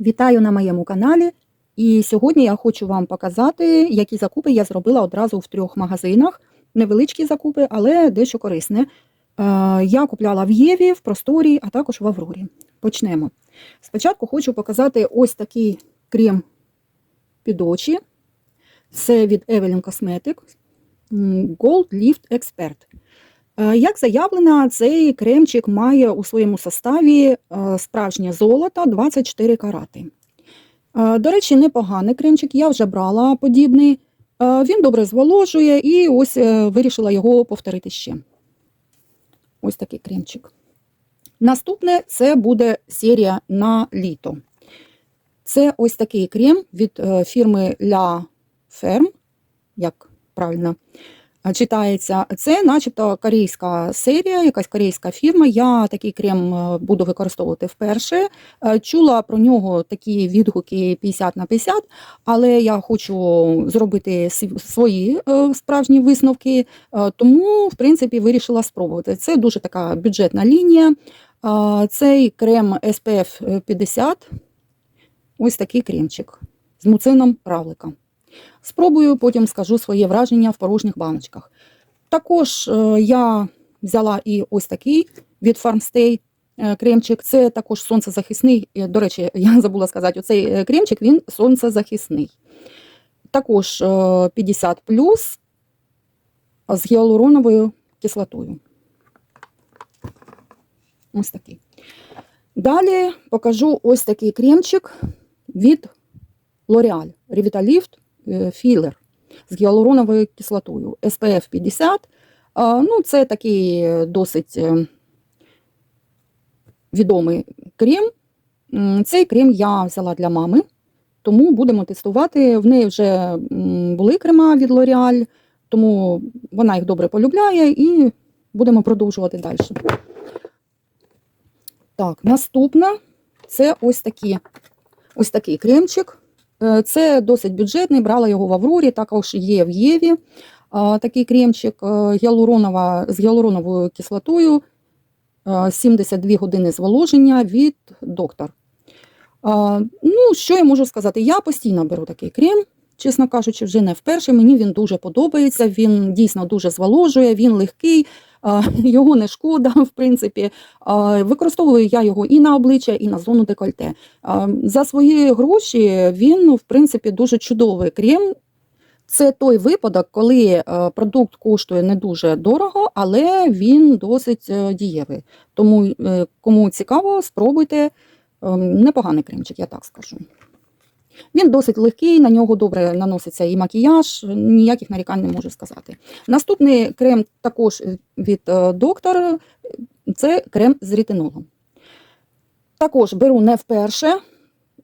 Вітаю на моєму каналі. І сьогодні я хочу вам показати, які закупи я зробила одразу в трьох магазинах. Невеличкі закупи, але дещо корисне. Е, Я купляла в Єві, в Просторі, а також в Аврорі. Почнемо. Спочатку хочу показати ось такий крем під очі. Це від Evelyn Cosmetics Gold Lift Expert. Е, Як заявлено, цей кремчик має у своєму составі е, справжнє золото 24 карати. Е, До речі, непоганий кремчик, я вже брала подібний. Він добре зволожує і ось вирішила його повторити ще. Ось такий кремчик. Наступне це буде серія на літо. Це ось такий крем від фірми La Ferme, як правильно читається. Це начебто корейська серія, якась корейська фірма. Я такий крем е, буду використовувати вперше. Е, Чула про нього такі відгуки 50 на 50, але я хочу зробити свої е, справжні висновки, тому, в принципі, вирішила спробувати. Це дуже така бюджетна лінія. Цей крем SPF 50, ось такий кремчик з муцином равлика. Спробую, потім скажу своє враження в порожніх баночках. Також е, я взяла і ось такий від Farmstay е, кремчик. Це також сонцезахисний. Е, До речі, я забула сказати, оцей кремчик він сонцезахисний. Також е, 50 з гіалуроновою кислотою. Ось такий. Далі покажу ось такий кремчик від L'Oreal Revitalift е, Filler з гіалуроновою кислотою SPF 50. Ну, це такий е, досить е, відомий крем. Цей крем я взяла для мами, тому будемо тестувати. В неї вже були крема від L'Oreal, тому вона їх добре полюбляє і будемо продовжувати далі. Так, наступна це ось такі, ось такий кремчик. Е, Це досить бюджетний, брала його в Аврорі, також є в Єві. Такий кремчик е, гіалуронова, з гіалуроновою кислотою, е, 72 години зволоження від доктор. Ну, що я можу сказати? Я постійно беру такий крем, чесно кажучи, вже не вперше. Мені він дуже подобається, він дійсно дуже зволожує, він легкий, його не шкода, в принципі. Використовую я його і на обличчя, і на зону декольте. За свої гроші він, в принципі, дуже чудовий крем. Це той випадок, коли продукт коштує не дуже дорого, але він досить е, дієвий. Тому, е, кому цікаво, спробуйте. Ем, Непоганий кремчик, я так скажу. Він досить легкий, на нього добре наноситься і макіяж, ніяких нарікань не можу сказати. Наступний крем також від е, доктора це крем з ретинолом. Також беру не вперше,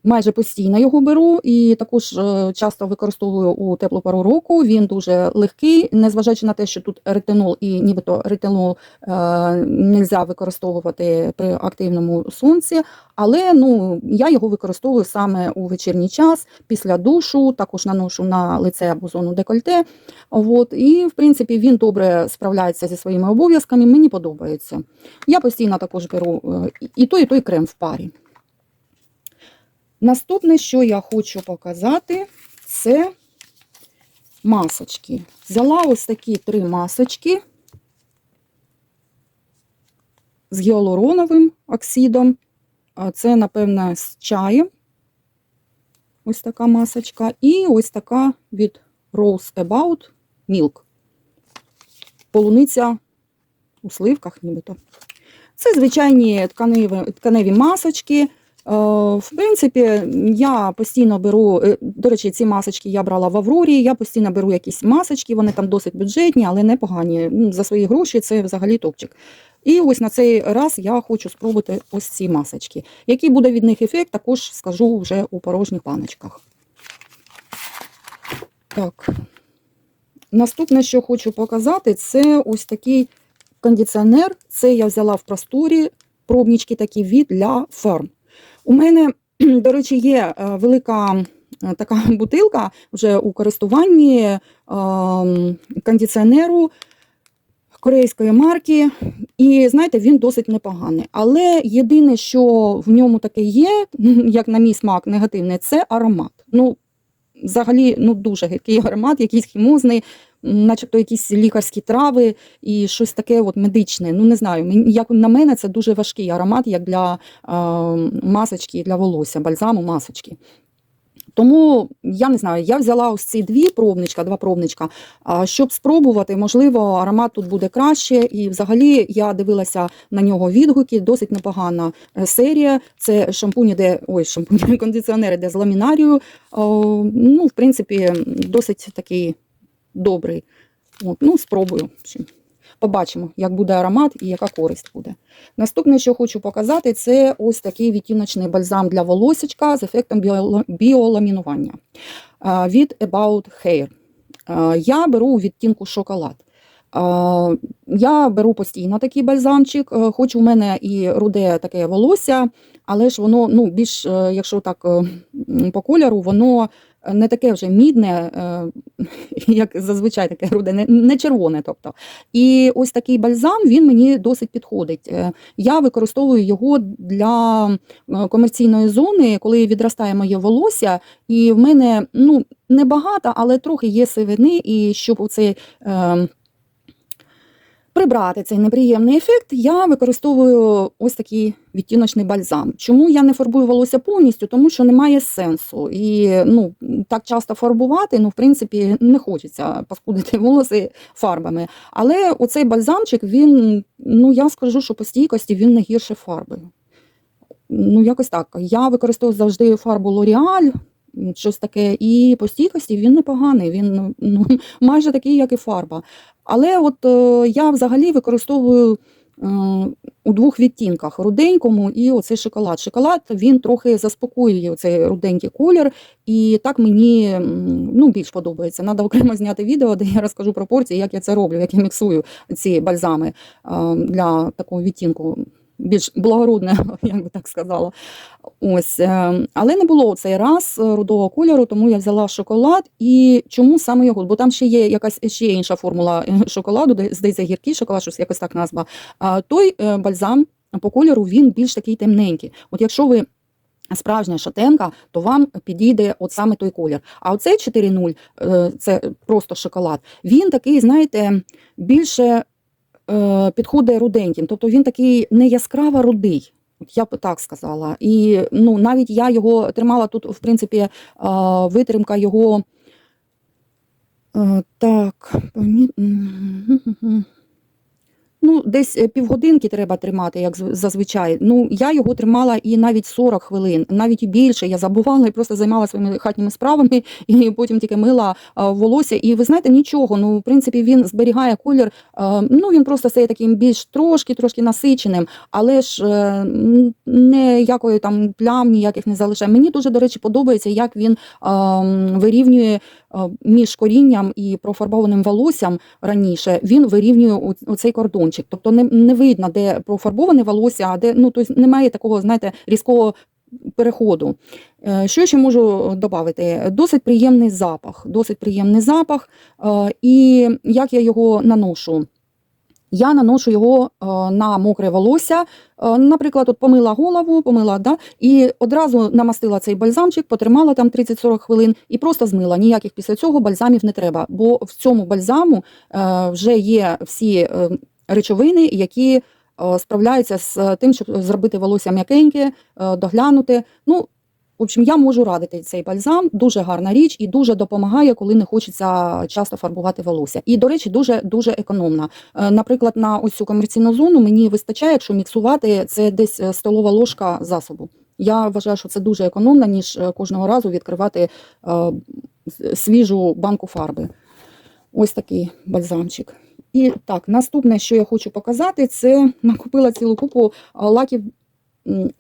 майже постійно його беру і також е, часто використовую у теплу пару року. Він дуже легкий, незважаючи на те, що тут ретинол і нібито ретинол е, не можна використовувати при активному сонці, але ну, я його використовую саме у вечірній час, після душу, також наношу на лице або зону декольте. От, і, в принципі, він добре справляється зі своїми обов'язками, мені подобається. Я постійно також беру е, і той, і той крем в парі. Наступне, що я хочу показати, це масочки. Взяла ось такі три масочки з гіалуроновим оксидом. Це, напевно, з чаєм. Ось така масочка. І ось така від Rose About Milk. Полуниця у сливках, нібито. Це звичайні тканеві, тканеві масочки. Е, В принципі, я постійно беру, е, до речі, ці масочки я брала в Аврорі, я постійно беру якісь масочки, вони там досить бюджетні, але непогані. Ну, За свої гроші це взагалі топчик. І ось на цей раз я хочу спробувати ось ці масочки. Який буде від них ефект, також скажу вже у порожніх баночках. Так. Наступне, що хочу показати, це ось такий кондиціонер. Це я взяла в просторі пробнички такі від для ферм. У мене, до речі, є е, велика е, така бутилка вже у користуванні ем, кондиціонеру корейської марки. І знаєте, він досить непоганий. Але єдине, що в ньому таке є, як на мій смак, негативне, це аромат. Ну, взагалі, ну дуже гидкий аромат, якийсь хімозний, начебто якісь лікарські трави і щось таке от медичне. Ну не знаю. Як на мене, це дуже важкий аромат, як для е, масочки, для волосся, бальзаму, масочки. Тому я не знаю, я взяла ось ці дві пробничка, два пробничка, щоб спробувати, можливо, аромат тут буде краще. І взагалі я дивилася на нього відгуки, досить непогана е, серія. Це шампуні, де ой, шампуні, кондиціонери, де з ламінарію. Ну, в принципі, досить такий добрий. От, ну, спробую. Побачимо, як буде аромат і яка користь буде. Наступне, що хочу показати, це ось такий відтіночний бальзам для волосечка з ефектом біоламінування від About Hair. Я беру відтінку шоколад. Я беру постійно такий бальзамчик, е, хоч у мене і руде таке волосся, але ж воно ну, більш, е, якщо так е, по кольору, воно не таке вже мідне, е, як зазвичай таке не, не червоне. Тобто. І ось такий бальзам він мені досить підходить. Е, Я використовую його для е, комерційної зони, коли відростає моє волосся, і в мене ну, небагато, але трохи є сивини, і щоб оцей. Прибрати цей неприємний ефект, я використовую ось такий відтіночний бальзам. Чому я не фарбую волосся повністю? Тому що немає сенсу. І ну, так часто фарбувати, ну, в принципі, не хочеться паскудити волоси фарбами. Але оцей бальзамчик, він, ну я скажу, що по стійкості він не гірше фарби. Ну, якось так. Я використовую завжди фарбу L'Oreal, щось таке, і по стійкості він непоганий, він ну, майже такий, як і фарба. Але от е, я взагалі використовую е, у двох відтінках: руденькому і оцей шоколад. Шоколад він трохи заспокоює цей руденький колір, і так мені ну, більш подобається. Надо окремо зняти відео, де я розкажу пропорції, як я це роблю, як я міксую ці бальзами е, для такого відтінку. Більш благородне, як би так сказала. Ось, е, але не було цей раз рудого кольору, тому я взяла шоколад. І чому саме його? Бо там ще є якась ще інша формула е, шоколаду, здається гіркий шоколад, щось якось так назва. А той е, бальзам по кольору він більш такий темненький. От якщо ви справжня шатенка, то вам підійде от саме той колір. А оцей 4.0, е, це просто шоколад, він такий, знаєте, більше підходить руденьким. Тобто він такий не яскраво рудий. От Я б так сказала. І ну, навіть я його тримала тут, в принципі, е, витримка його. Е, Так. Десь е, півгодинки треба тримати, як зазвичай. Ну, я його тримала і навіть 40 хвилин, навіть і більше. Я забувала і просто займалася своїми хатніми справами, і потім тільки мила волосся. І ви знаєте, нічого. Ну, в принципі, він зберігає колір. Ну, він просто стає таким більш трошки, трошки насиченим, але ж е, ніякої там плям, ніяких не залишає. Мені дуже, до речі, подобається, як він вирівнює між корінням і профарбованим волоссям раніше. Він вирівнює оцей кордончик. Тобто не, не видно, де профарбоване волосся, а де ну тобто немає такого, знаєте, різкого переходу. Е, Що ще можу додати? Досить приємний запах. Досить приємний запах. Е, І як я його наношу? Я наношу його е, на мокре волосся. Е, Наприклад, от помила голову, помила, да, і одразу намастила цей бальзамчик, потримала там 30-40 хвилин і просто змила. Ніяких після цього бальзамів не треба, бо в цьому бальзаму е, вже є всі речовини, які справляються з тим, щоб зробити волосся м'якеньке, доглянути. Ну, в общем, я можу радити цей бальзам, дуже гарна річ і дуже допомагає, коли не хочеться часто фарбувати волосся. І, до речі, дуже дуже економна. Е, Наприклад, на ось цю комерційну зону мені вистачає, якщо міксувати, це десь е, столова ложка засобу. Я вважаю, що це дуже економно, ніж е, кожного разу відкривати свіжу банку фарби. Ось такий бальзамчик. І так, наступне, що я хочу показати, це накупила цілу купу лаків,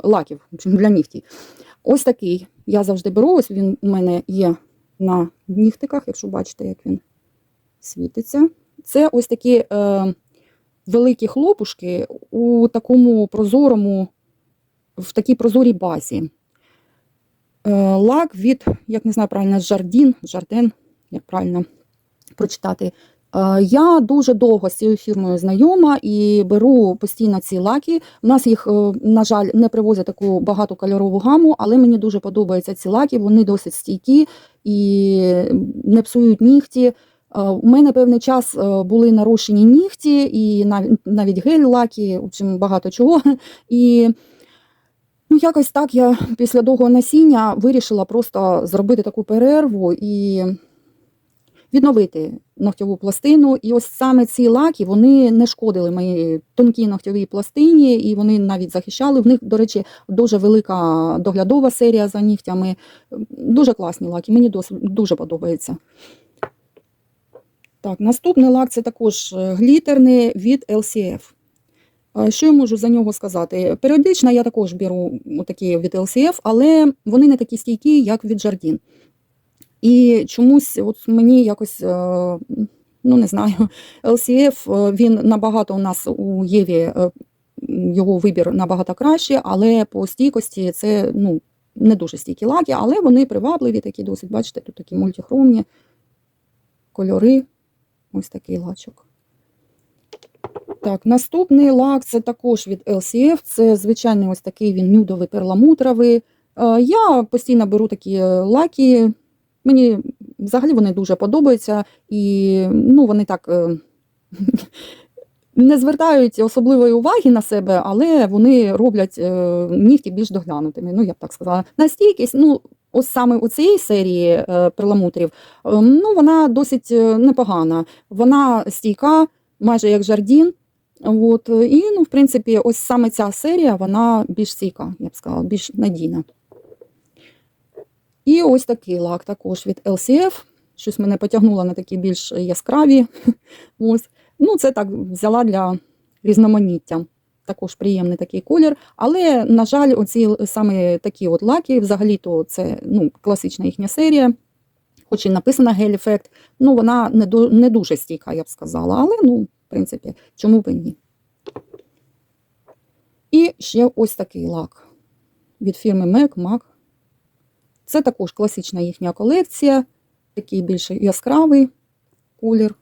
лаків для нігтів. Ось такий. Я завжди беру. Ось він у мене є на нігтиках, якщо бачите, як він світиться. Це ось такі е, великі хлопушки у такому прозорому, в такій прозорій базі. Е, лак від, як не знаю правильно, Жардін, Жарден, як правильно прочитати. Е, Я дуже довго з цією фірмою знайома і беру постійно ці лаки. У нас їх, е, на жаль, не привозять таку багатокольорову гаму, але мені дуже подобаються ці лаки, вони досить стійкі і не псують нігті. Е, У мене певний час були нарушені нігті, і навіть гель-лаки, в общем, багато чого. І ну, якось так я після довгого насіння вирішила просто зробити таку перерву і відновити ногтєву пластину. І ось саме ці лаки вони не шкодили моїй тонкій ногтєвій пластині, і вони навіть захищали. В них, до речі, дуже велика доглядова серія за нігтями. Дуже класні лаки, мені дуже подобається. Так, наступний лак це також е, глітерний від LCF. Що я можу за нього сказати? Періодично я також беру такі від LCF, але вони не такі стійкі, як від Jardin. І чомусь от мені якось, е, ну не знаю, LCF, е, він набагато у нас у Єві е, його вибір набагато краще, але по стійкості це ну, не дуже стійкі лаки, але вони привабливі, такі досить. Бачите, тут такі мультихромні кольори. Ось такий лачок. Так, наступний лак це також від LCF. Це звичайний ось такий він нюдовий перламутровий. Е, Я постійно беру такі е, лаки. Мені взагалі вони дуже подобаються, і ну, вони так е, не звертають особливої уваги на себе, але вони роблять е, нігті більш доглянутими. Ну, я б так сказала. На стійкість, ну, ось саме у цієї серії е, перламутрів, ну, вона досить непогана. Вона стійка, майже як жардін. От, і, ну, в принципі, ось саме ця серія, вона більш стійка, я б сказала, більш надійна. І ось такий лак також від LCF. Щось мене потягнуло на такі більш яскраві. Ось. Ну, це так взяла для різноманіття. Також приємний такий колір. Але, на жаль, оці саме такі от лаки, взагалі-то це ну, класична їхня серія. Хоч і написана гель-ефект, ну вона не, до, не дуже стійка, я б сказала. Але, ну, в принципі, чому б і ні. І ще ось такий лак від фірми MAC, MAC. Це також класична їхня колекція, такий більш яскравий колір.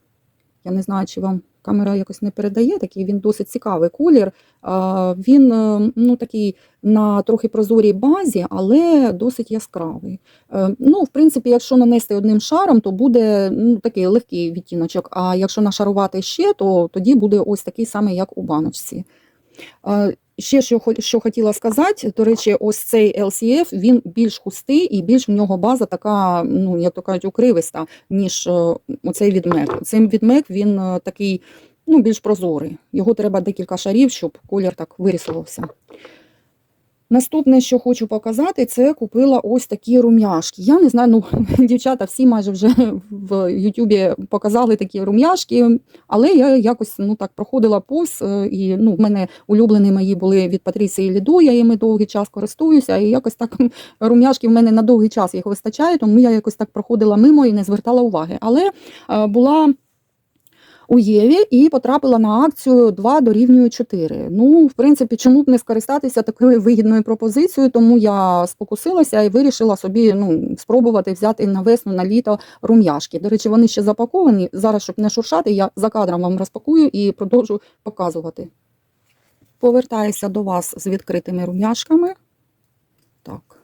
Я не знаю, чи вам камера якось не передає, такий він досить цікавий колір. Він е, ну, такий на трохи прозорій базі, але досить яскравий. Е, Ну, в принципі, якщо нанести одним шаром, то буде ну, такий легкий відтіночок. А якщо нашарувати ще, то тоді буде ось такий самий, як у баночці. Ще що, що хотіла сказати, до речі, ось цей LCF, він більш густий і більш в нього база така, ну, як то кажуть, укривиста, ніж е, оцей відмек. Цей відмек, він е, такий, ну, більш прозорий. Його треба декілька шарів, щоб колір так вирісувався. Наступне, що хочу показати, це купила ось такі рум'яшки. Я не знаю, ну дівчата всі майже вже в Ютубі показали такі рум'яшки, але я якось ну так проходила повз, е, і ну, в мене улюблені мої були від Патрісії Ліду, я їми довгий час користуюся, і якось так рум'яшки в мене на довгий час їх вистачає, тому я якось так проходила мимо і не звертала уваги. Але е, була у Єві і потрапила на акцію 2 дорівнює 4. Ну, в принципі, чому б не скористатися такою вигідною пропозицією, тому я спокусилася і вирішила собі ну, спробувати взяти на весну, на літо рум'яшки. До речі, вони ще запаковані. Зараз, щоб не шуршати, я за кадром вам розпакую і продовжу показувати. Повертаюся до вас з відкритими рум'яшками. Так,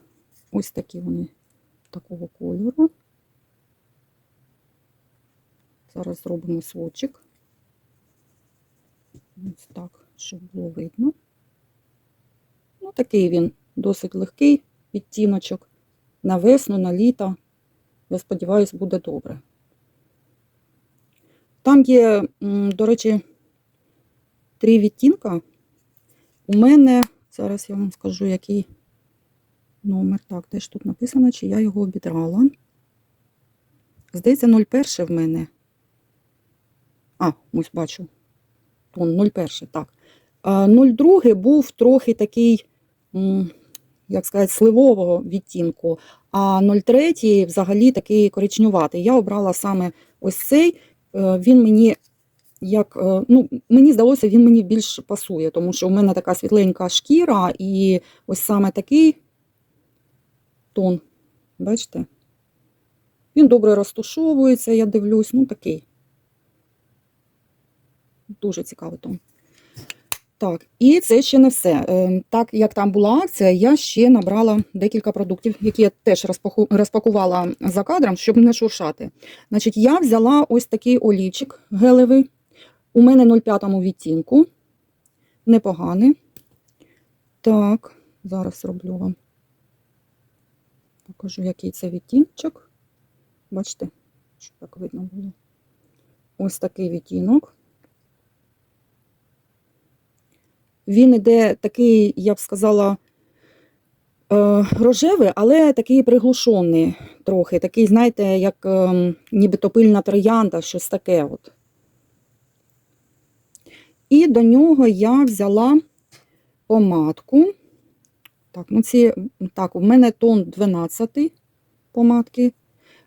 ось такі вони такого кольору. Зараз зробимо сводчик. Ось так, щоб було видно. Ну, такий він досить легкий відтіночок. На весну, на літо. Я сподіваюся, буде добре. Там є, до речі, три відтінка. У мене, зараз я вам скажу, який номер. Так, теж тут написано, чи я його обідрала. Здається, 01 в мене. А, ось бачу. Тон 01, так. 02 був трохи такий, як сказати, сливового відтінку, а 03 взагалі такий коричневатий. Я обрала саме ось цей. Е, Він мені як, е, ну, мені здалося, він мені більш пасує, тому що у мене така світленька шкіра, і ось саме такий тон. Бачите? Він добре розтушовується, я дивлюсь, ну такий. Дуже цікавий тон. Так, і це ще не все. Е, Так як там була акція, я ще набрала декілька продуктів, які я теж розпакувала за кадром, щоб не шуршати. Значить, я взяла ось такий олівчик гелевий. У мене 0,5 відтінку. Непоганий. Так, зараз роблю вам. Покажу, який це відтіночок. Бачите, щоб так видно було. Ось такий відтінок. Він іде такий, я б сказала, е, рожевий, але такий приглушений трохи. Такий, знаєте, як е, нібито пильна троянда, щось таке. От. І до нього я взяла помадку. Так, ну ці, так, у мене тон 12 помадки.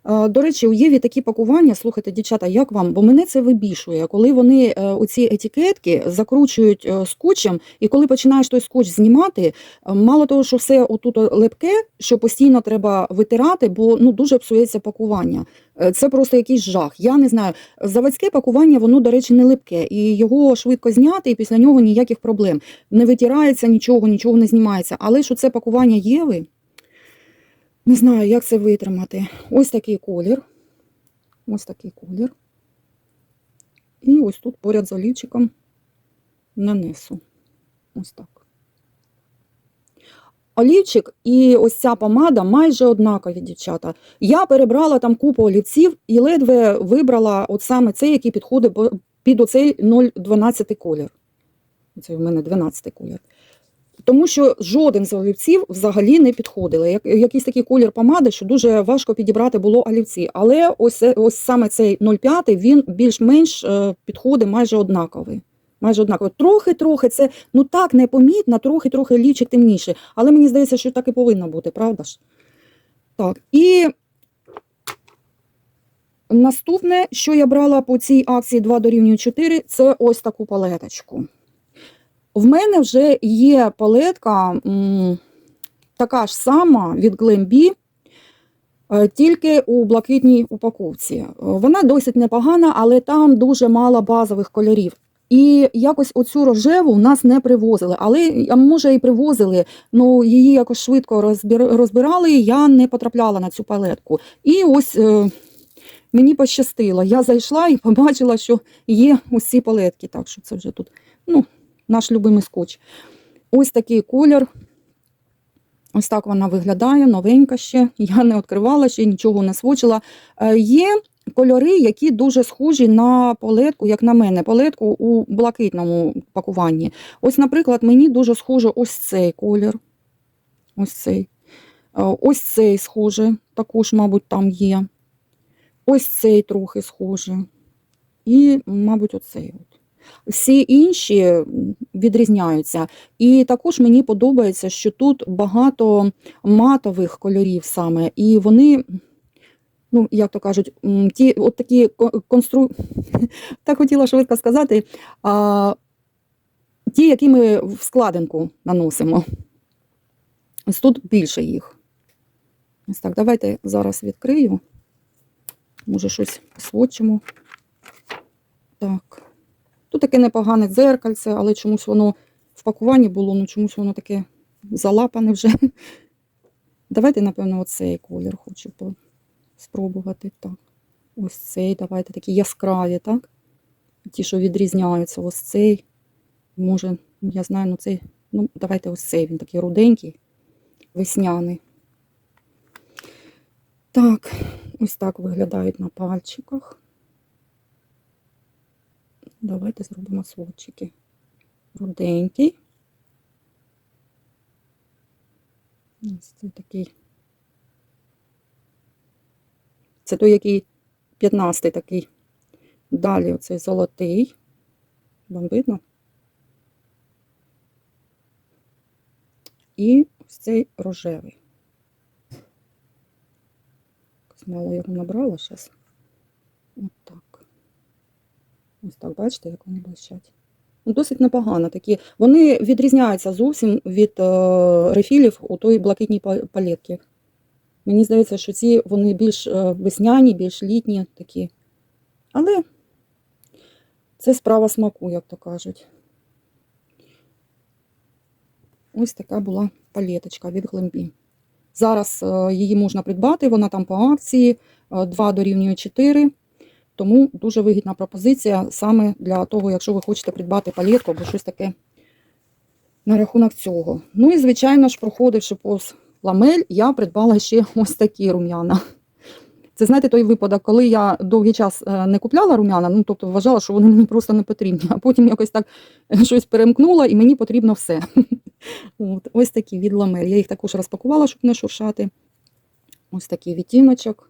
Е, До речі, у Єві такі пакування, слухайте, дівчата, як вам? Бо мене це вибішує, коли вони е, оці етикетки закручують е, скотчем, і коли починаєш той скотч знімати, е, мало того, що все отут лепке, що постійно треба витирати, бо ну дуже псується пакування. Е, Це просто якийсь жах. Я не знаю. Заводське пакування, воно, до речі, не липке, і його швидко зняти, і після нього ніяких проблем. Не витирається нічого, нічого не знімається. Але що це пакування Єви, не знаю, як це витримати. Ось такий колір. Ось такий колір. І ось тут поряд з олівчиком нанесу. Ось так. Олівчик і ось ця помада майже однакові, дівчата. Я перебрала там купу олівців і ледве вибрала от саме цей, який підходить під оцей 0,12 колір. Це в мене 12 колір. Тому що жоден з олівців взагалі не підходили. Як, якийсь такий колір помади, що дуже важко підібрати було олівці. Але ось, ось саме цей 0,5, він більш-менш е, підходить майже однаковий. Майже однаково. Трохи-трохи це ну так непомітно, трохи-трохи лічик темніше. Але мені здається, що так і повинно бути, правда ж? Так, і наступне, що я брала по цій акції 2 дорівнює 4, це ось таку палеточку. В мене вже є палетка така ж сама від Glambi, е, тільки у блакитній упаковці. Е, Вона досить непогана, але там дуже мало базових кольорів. І якось оцю рожеву в нас не привозили, але може і привозили, ну її якось швидко розбирали, я не потрапляла на цю палетку. І ось е, мені пощастило. Я зайшла і побачила, що є ці палетки. Так що це вже тут ну, наш любимий скотч. Ось такий колір. Ось так вона виглядає, новенька ще. Я не відкривала ще, нічого не свочила. Е, Є кольори, які дуже схожі на палетку, як на мене, палетку у блакитному пакуванні. Ось, наприклад, мені дуже схоже ось цей колір. Ось цей. Е, Ось цей схоже, також, мабуть, там є. Ось цей трохи схоже. І, мабуть, оцей. От. Всі інші відрізняються. І також мені подобається, що тут багато матових кольорів саме, і вони, ну, як то кажуть, ті от такі ко- констру... так хотіла швидко сказати, а, ті, які ми в складинку наносимо. Ось тут більше їх. Ось так, давайте зараз відкрию. Може, щось сводчимо. Так. Тут таке непогане дзеркальце, але чомусь воно в пакуванні було, ну чомусь воно таке залапане вже. Давайте, напевно, оцей колір хочу спробувати. Так. Ось цей, давайте такі яскраві, так? Ті, що відрізняються, ось цей. Може, я знаю, ну цей. Ну, давайте ось цей, він такий руденький, весняний. Так, ось так виглядають на пальчиках. Давайте зробимо сводчики. Руденький. Ось це такий. Це той, який 15 такий. Далі оцей золотий. Вам видно? І ось цей рожевий. Мало його набрала зараз. От так. Ось так, бачите, як вони блищать. Ну, Досить непогано такі. Вони відрізняються зовсім від е, рефілів у той блакитній па- палетці. Мені здається, що ці вони більш е, весняні, більш літні такі. Але Це справа смаку, як то кажуть. Ось така була палеточка від Глембі. Зараз е, її можна придбати, вона там по акції, 2 дорівнює 4. Тому дуже вигідна пропозиція саме для того, якщо ви хочете придбати палетку або щось таке на рахунок цього. Ну і, звичайно ж, проходивши повз ламель, я придбала ще ось такі рум'яна. Це знаєте той випадок, коли я довгий час е, не купляла рум'яна, ну тобто вважала, що вони мені просто не потрібні, а потім якось так е, щось перемкнула і мені потрібно все. От, ось такі від ламель. Я їх також розпакувала, щоб не шуршати. Ось такий відтіночок.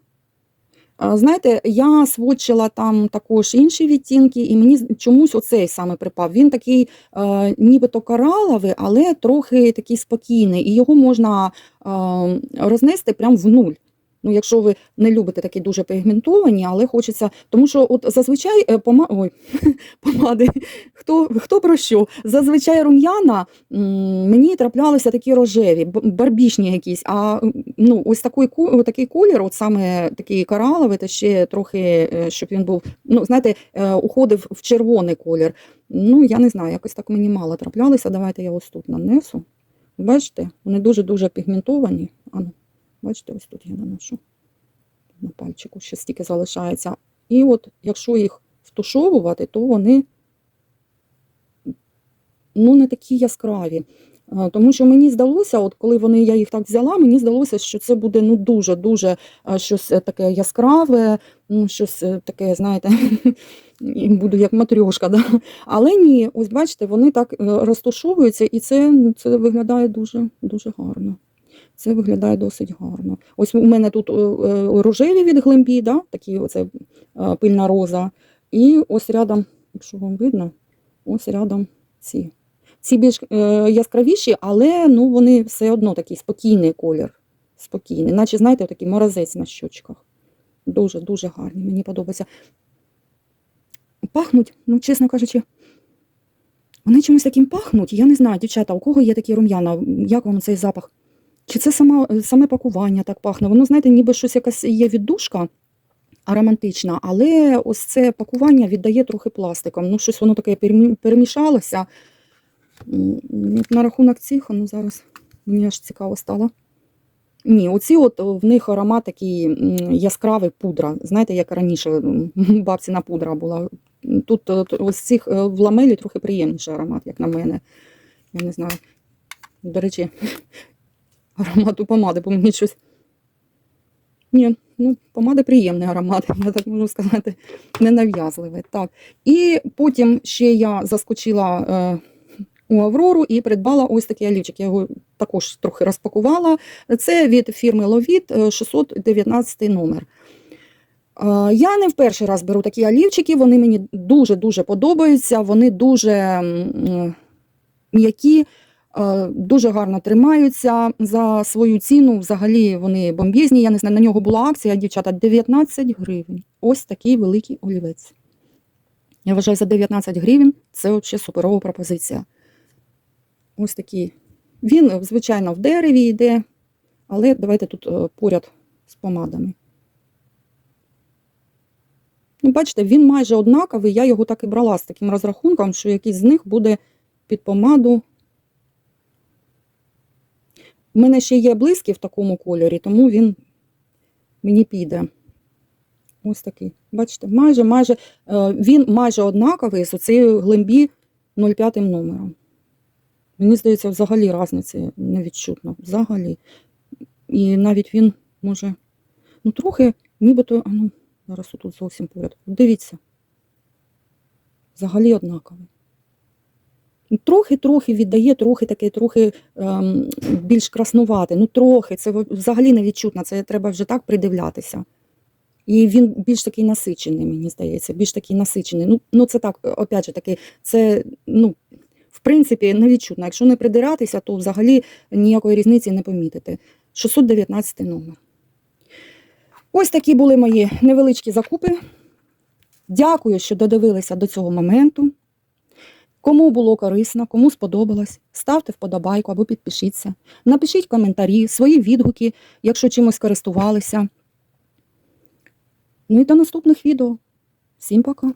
Знаєте, я сводчила там також інші відтінки, і мені чомусь оцей саме припав. Він такий е, нібито кораловий, але трохи такий спокійний, і його можна е, рознести прямо в нуль. Ну, якщо ви не любите такі дуже пігментовані, але хочеться. Тому що от зазвичай е, пома... Ой, помади, хто, хто про що? Зазвичай рум'яна мені траплялися такі рожеві, б- барбішні якісь. А ну, ось такий, такий колір, от саме такий кораловий, та ще трохи, е, щоб він був, ну, знаєте, е, уходив в червоний колір. Ну, я не знаю, якось так мені мало траплялися. Давайте я ось тут нанесу. Бачите, вони дуже-дуже пігментовані. Бачите, ось тут я наношу на пальчику, ще стільки залишається. І от якщо їх втушовувати, то вони ну, не такі яскраві. Е, Тому що мені здалося, от коли вони, я їх так взяла, мені здалося, що це буде ну, дуже-дуже е, щось е, таке яскраве, ну, щось таке, знаєте, буду як матрьошка. Да? Але ні, ось бачите, вони так розташовуються, і це, ну, це виглядає дуже, дуже гарно. Це виглядає досить гарно. Ось у мене тут е, е, рожеві від глембі, да? такі оце е, пильна роза. І ось рядом, якщо вам видно, ось рядом ці. Ці більш яскравіші, але ну, вони все одно такий спокійний колір. Спокійний. Наче, знаєте, такий морозець на щочках. Дуже, дуже гарні, мені подобається. Пахнуть, ну, чесно кажучи, вони чимось таким пахнуть. Я не знаю, дівчата, у кого є такі рум'яна, як вам цей запах? Чи це сама, саме пакування так пахне? Воно, знаєте, ніби щось якась є віддушка ароматична, але ось це пакування віддає трохи пластиком. Ну, щось воно таке перемішалося. На рахунок цих, ну зараз мені аж цікаво стало. Ні, оці от в них аромат такий яскравий пудра. Знаєте, як раніше бабціна пудра була. Тут ось цих е, в ламелі трохи приємніший аромат, як на мене. Я не знаю. До речі, аромату помади, бо мені щось. Ні, ну, помади приємний аромат, я так можу сказати, ненав'язливий. Так. І потім ще я заскочила е, у Аврору і придбала ось такий олівчик. Я його також трохи розпакувала. Це від фірми е, 619 номер. Е, Я не в перший раз беру такі олівчики, вони мені дуже-дуже подобаються, вони дуже м, м'які, е, дуже гарно тримаються за свою ціну. Взагалі вони бомбізні. Я не знаю, на нього була акція, дівчата, 19 гривень. Ось такий великий олівець. Я вважаю, за 19 гривень це взагалі суперова пропозиція. Ось такий. Він, звичайно, в дереві йде, але давайте тут е, поряд з помадами. Ну, бачите, він майже однаковий, я його так і брала з таким розрахунком, що якийсь з них буде під помаду. У мене ще є блиски в такому кольорі, тому він мені піде. Ось такий. Бачите, майже, майже, е, він майже однаковий з оцією глембі 05 номером. Мені здається, взагалі різниці не відчутно. Взагалі. І навіть він може, ну, трохи, нібито, а ну, зараз тут зовсім поряд. Дивіться. Взагалі однаковий. Трохи-трохи віддає, трохи таке, трохи ем, більш краснувате. Ну, трохи, це взагалі не відчутно, це треба вже так придивлятися. І він більш такий насичений, мені здається, більш такий насичений. Ну, ну це так, опять же таки, це, ну, в принципі, не відчутно. Якщо не придиратися, то взагалі ніякої різниці не помітити. 619 номер. Ось такі були мої невеличкі закупи. Дякую, що додивилися до цього моменту. Кому було корисно, кому сподобалось, ставте вподобайку або підпишіться. Напишіть коментарі, свої відгуки, якщо чимось користувалися. Ну і до наступних відео. Всім пока!